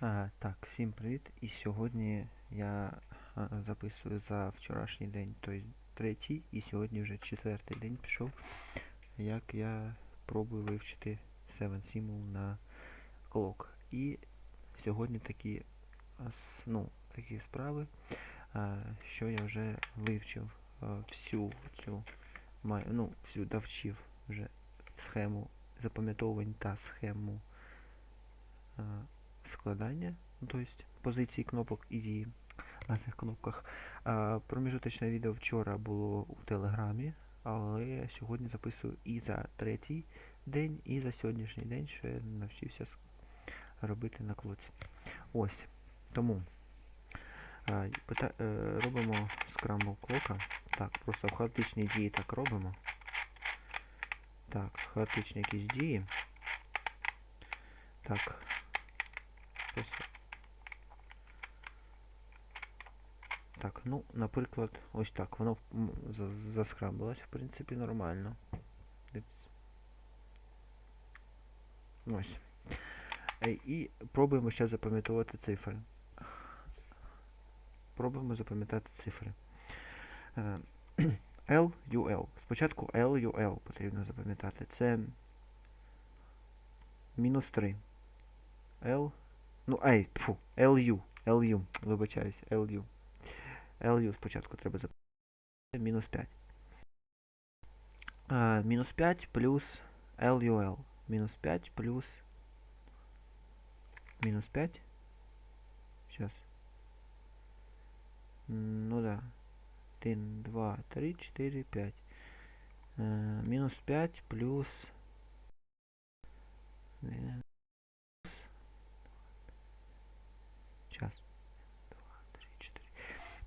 Так, всім привіт. І сьогодні я записую за вчорашній день, тобто третій, і сьогодні вже четвертий день пішов, як я пробую вивчити 7 Simul на Clock. І сьогодні такі, ну, такі справи, що я вже вивчив всю цю, ну, всю довчив вже схему запам'ятовувань та схему складання, тобто позиції кнопок і дії на цих кнопках. А, проміжуточне відео вчора було у Телеграмі, але сьогодні записую і за третій день, і за сьогоднішній день, що я навчився робити на клоці. Ось. Тому а, пита- е, робимо скрамбл клока. Так, просто в хаотичній дії так робимо. Так, хаотичні якісь дії. Так. Просто. Так, ну, наприклад, ось так. Воно заскрабилось, в принципі, нормально. Ось. Е, І пробуємо ще запам'ятовувати цифри. Пробуємо запам'ятати цифри. Е, L, UL. Спочатку L, UL потрібно запам'ятати. Це мінус 3. L. Ну, ай, тфу, LU. LU. Вибачаюсь, LU. LU спочатку треба запам'ятати. Мінус 5. А, мінус 5 плюс LUL. Мінус 5 плюс. Мінус 5. Сейчас. Ну да. 1, 2, 3, 4, 5. Е, мінус 5 плюс.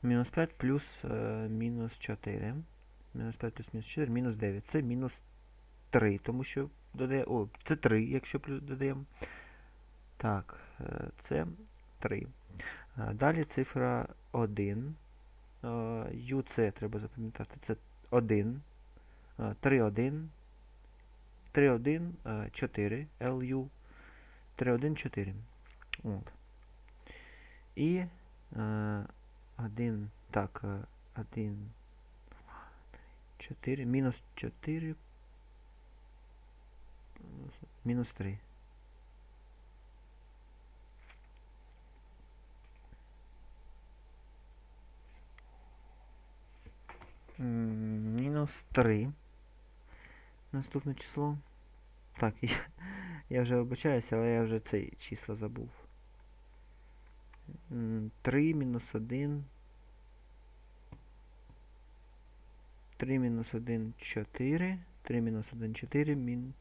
Мінус 5 плюс е, мінус 4. Мінус 5 плюс мінус 4, мінус 9. Це мінус 3, тому що додає. О, це 3, якщо плю- додаємо. Так, е, це 3. Е, Далі цифра 1. Е, UC треба запам'ятати. Це 1. 3, 1. 3, 1, 4. LU. 3, 1, 4. От. І е, 1, так, 1, 4, мінус 4, мінус 3. Мінус 3. Наступне число. Так, я, я вже вибачаюся, але я вже це число забув. 3 мінус 1. 3 мінус 1 4. 3 мінус 1 4. Мін...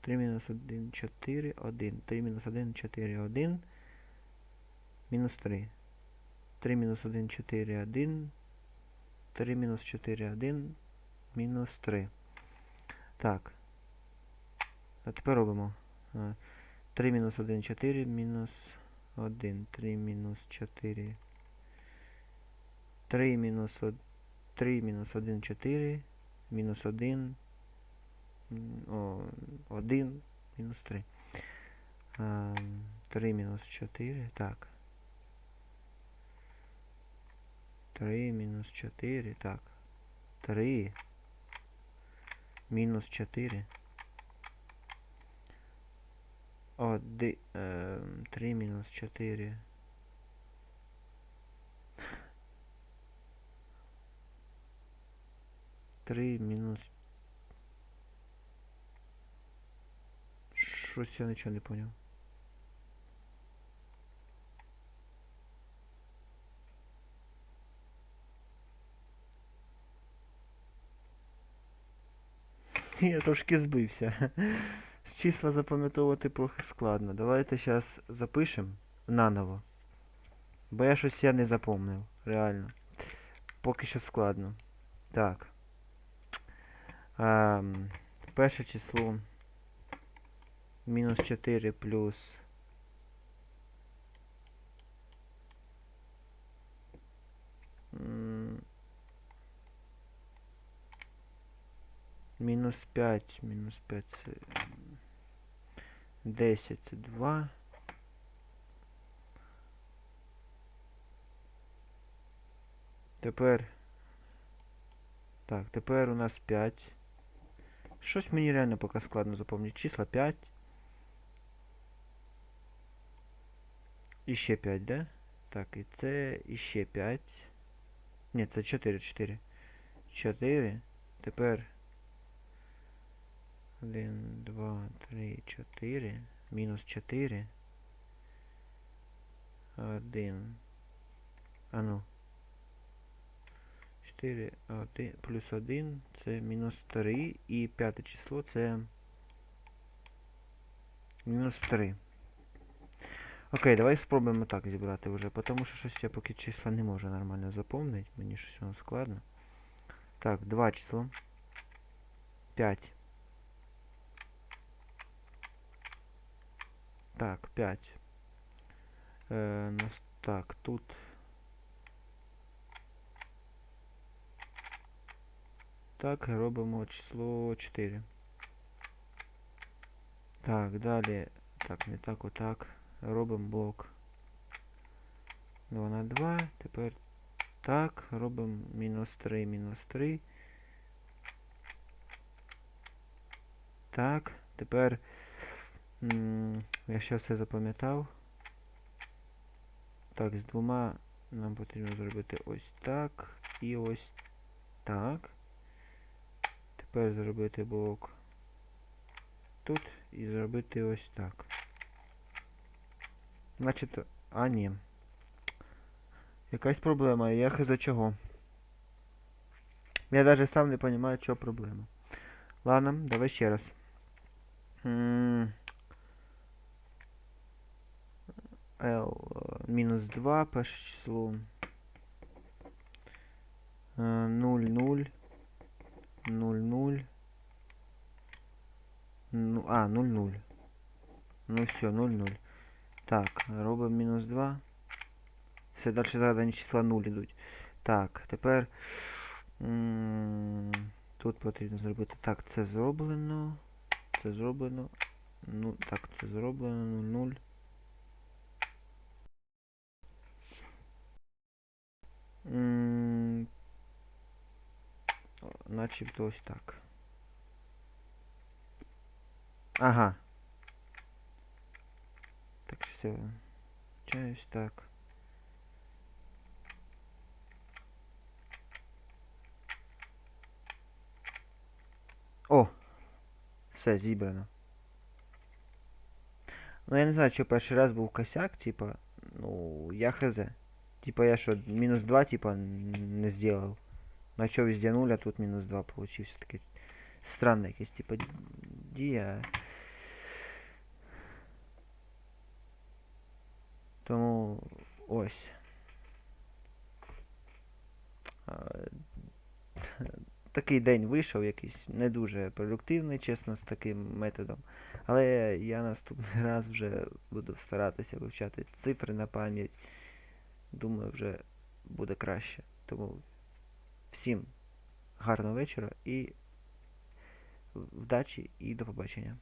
3 мінус 1 4 1. 3 мінус 1 4 1. Мінус 3. 3 мінус 1 4 1. 3 мінус 4 1. Мінус 3. Так. А тепер робимо. 3 мінус 1 4 мінус 1, 3 мінус 4. 3 мінус 1, 3 мінус 1, 4, мінус 1, м, о, 1, мінус 3. 3 мінус 4, так. 3 мінус 4, так. 3 мінус 4. Оди, е, 3 мінус 4. Три мінус. Щось я нічого не поняв. Я трошки збився. Числа запам'ятовувати трохи складно. Давайте зараз запишемо наново. Бо я щось я не запомнив. Реально. Поки що складно. Так. Ем, перше число. Мінус 4 плюс. Мінус 5, мінус 5 це 10, 2. Тепер... Так, тепер у нас 5. Щось мені реально поки складно запам'ятати. Числа 5. І ще 5, да? Так, і це іще 5. Ні, це 4, 4. 4. Тепер... 1, 2, 3, 4. Мінус 4. 1. А ну. 4, 1, плюс 1 це мінус 3. І п'яте число це мінус 3. Окей, давай спробуємо так зібрати вже, тому що щось я поки числа не можу нормально запомнити. Мені щось воно складно. Так, два числа. 5. Так, 5. Е, так, тут. Так, робимо число 4. Так, далі. Так, не так, отак. Робимо блок 2 на 2. Тепер так, робимо мінус 3, мінус 3. Так, тепер, Якщо все запам'ятав, так, з двома нам потрібно зробити ось так і ось так. Тепер зробити блок тут і зробити ось так. Значить, а ні. Якась проблема, я хз чого. Я навіть сам не розумію, що проблема. Ладно, давай ще раз. М L е, мінус 2 перше число 0, 0, 0, 0, а, 0, 0. Ну все, 0, 0. Так, робимо мінус 2. Все, далі задані числа 0 йдуть. Так, тепер тут потрібно зробити. Так, це зроблено. Це зроблено. Ну, так, це зроблено. 0, 0. Начебто ось так. Ага. Так, все. Чаюсь так. О! Все, зібрано. Ну я не знаю, що перший раз був косяк, типа, ну, я хз. Типа я що, мінус 2, типа, не сделал. На що везде 0, а тут мінус 2 получився. Таке странне якесь, типа, дія. Тому ось. Такий день вийшов якийсь не дуже продуктивний, чесно, з таким методом. Але я наступний раз вже буду старатися вивчати цифри на пам'ять. Думаю, вже буде краще. Тому всім гарного вечора і вдачі і до побачення.